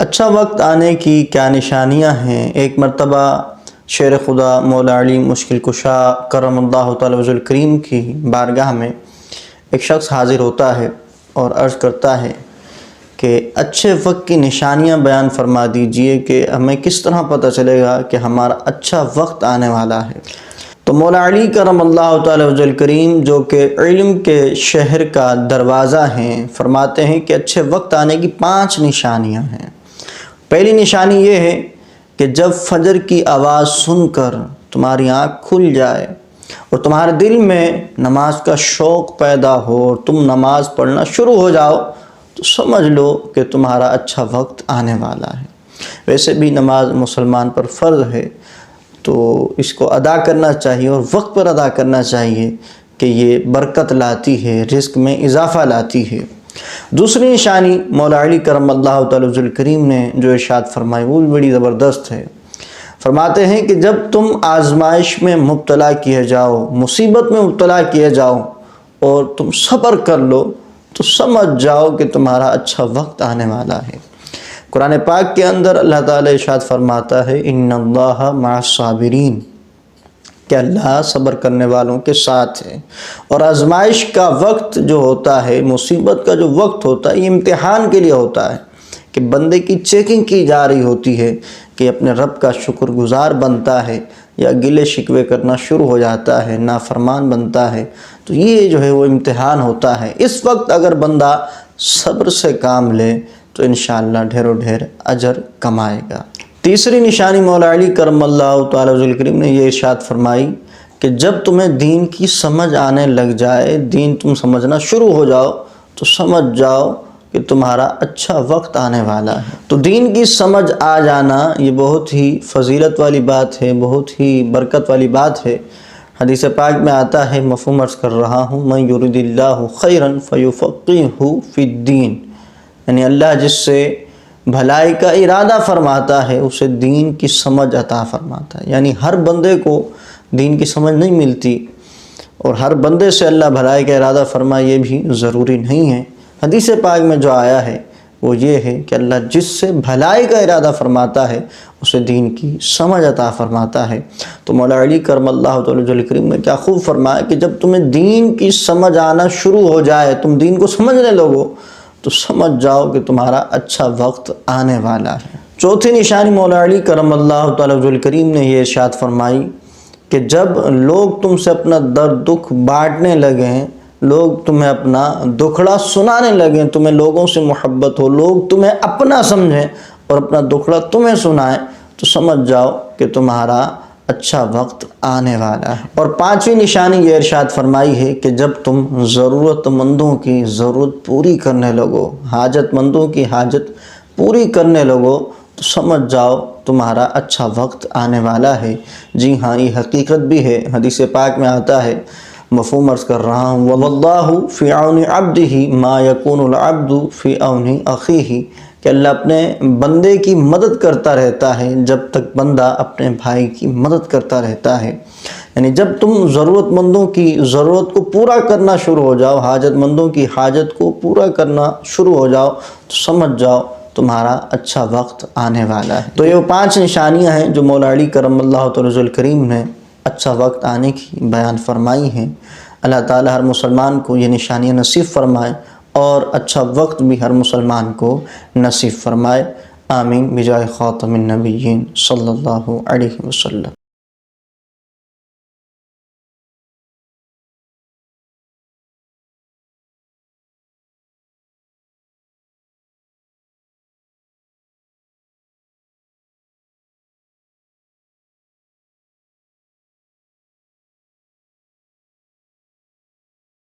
अच्छा वक्त आने की क्या निशानियाँ हैं? एक मरतबा शेर खुदा मौला अली मुश्किल कुशा करम तवज़ुल करीम की बारगाह में एक शख्स हाज़िर होता है और अर्ज़ करता है कि अच्छे वक्त की निशानियाँ बयान फरमा दीजिए कि हमें किस तरह पता चलेगा कि हमारा अच्छा वक्त आने वाला है। तो मौला अली करम करीम जो कि इल्म के शहर का दरवाज़ा हैं, फरमाते हैं कि अच्छे वक्त आने की पाँच निशानियाँ हैं। पहली निशानी ये है कि जब फजर की आवाज़ सुनकर तुम्हारी आँख खुल जाए और तुम्हारे दिल में नमाज़ का शौक़ पैदा हो और तुम नमाज़ पढ़ना शुरू हो जाओ तो समझ लो कि तुम्हारा अच्छा वक्त आने वाला है। वैसे भी नमाज़ मुसलमान पर फ़र्ज़ है तो इसको अदा करना चाहिए और वक्त पर अदा करना चाहिए कि ये बरकत लाती है, रिस्क में इजाफ़ा लाती है। दूसरी निशानी मौला अली करम अल्लाह ने जो इर्शाद फरमाई, वो भी बड़ी ज़बरदस्त है। फरमाते हैं कि जब तुम आजमाइश में मुबतला किए जाओ, मुसीबत में मुबतला किए जाओ और तुम सब्र कर लो तो समझ जाओ कि तुम्हारा अच्छा वक्त आने वाला है। कुरान पाक के अंदर अल्लाह ताला इरशाद फरमाता है इन साबिरीन। कि अल्लाह सब्र करने वालों के साथ है। और आजमाइश का वक्त जो होता है, मुसीबत का जो वक्त होता है, ये इम्तिहान के लिए होता है कि बंदे की चेकिंग की जा रही होती है कि अपने रब का शुक्रगुजार बनता है या गिले शिकवे करना शुरू हो जाता है, नाफरमान बनता है। तो ये जो है वो इम्तिहान होता है। इस वक्त अगर बंदा सब्र से काम ले तो इन ढेरों ढेर अजर कमाएगा। तीसरी निशानी मौला अली करम तकरीम ने यह इर्शाद फरमाई कि जब तुम्हें दीन की समझ आने लग जाए, दीन तुम समझना शुरू हो जाओ तो समझ जाओ कि तुम्हारा अच्छा वक्त आने वाला है। तो दीन की समझ आ जाना ये बहुत ही फजीलत वाली बात है, बहुत ही बरकत वाली बात है। हदीस पाक में आता है, मफहम अर्ज़ कर रहा हूँ मैं युरदिल्ला खैरन फ़युफ़ी फ़िद्दीन। यानी अल्लाह जिससे भलाई का इरादा फरमाता है, उसे दीन की समझ अता फरमाता है। यानी हर बंदे को दीन की समझ नहीं मिलती और हर बंदे से अल्लाह भलाई का इरादा फरमा ये भी ज़रूरी नहीं है। हदीस पाक में जो आया है, वो ये है कि अल्लाह जिससे भलाई का इरादा फरमाता है, उसे दीन की समझ अता फरमाता है। तो मौला अली करम अल्लाह करीम ने क्या खूब फरमाया कि जब तुम्हें दीन की समझ आना शुरू हो जाए, तुम दीन को समझने लगो तो समझ जाओ कि तुम्हारा अच्छा वक्त आने वाला है। चौथी निशानी मौला अली करम अल्लाह करीम ने यह इर्शाद फरमाई कि जब लोग तुमसे अपना दर्द दुख बांटने लगे, लोग तुम्हें अपना दुखड़ा सुनाने लगे, तुम्हें लोगों से मोहब्बत हो, लोग तुम्हें अपना समझें और अपना दुखड़ा तुम्हें सुनाएँ तो समझ जाओ कि तुम्हारा अच्छा वक्त आने वाला है। और पांचवी निशानी ये इरशाद फरमाई है कि जब तुम ज़रूरतमंदों की ज़रूरत पूरी करने लगो, हाजतमंदों की हाजत पूरी करने लगो तो समझ जाओ तुम्हारा अच्छा वक्त आने वाला है। जी हाँ ये हकीकत भी है। हदीस पाक में आता है, मफहम अर्ज़ कर रहा हूँ वल्लाहु फ़ियाउन अब्द ही मा यकून अब्दु फ़ियाउन अखी ही कि अल्लाह अपने बंदे की मदद करता रहता है, जब तक बंदा अपने भाई की मदद करता रहता है। यानी जब तुम ज़रूरतमंदों की ज़रूरत को पूरा करना शुरू हो जाओ, हाजतमंदों की हाजत को पूरा करना शुरू हो जाओ तो समझ जाओ तुम्हारा अच्छा वक्त आने वाला है। तो ये पाँच निशानियाँ हैं जो मौलाड़ी करम अल्लाह करीम ने अच्छा वक्त आने की बयान फरमाई हैं। अल्लाह ताला हर मुसलमान को ये निशानियाँ नसीब फरमाए और अच्छा वक्त भी हर मुसलमान को नसीब फरमाए। आमीन। बिजाय ख़ातमिन नबीन सल्लल्लाहु अलैहि वसल्लम।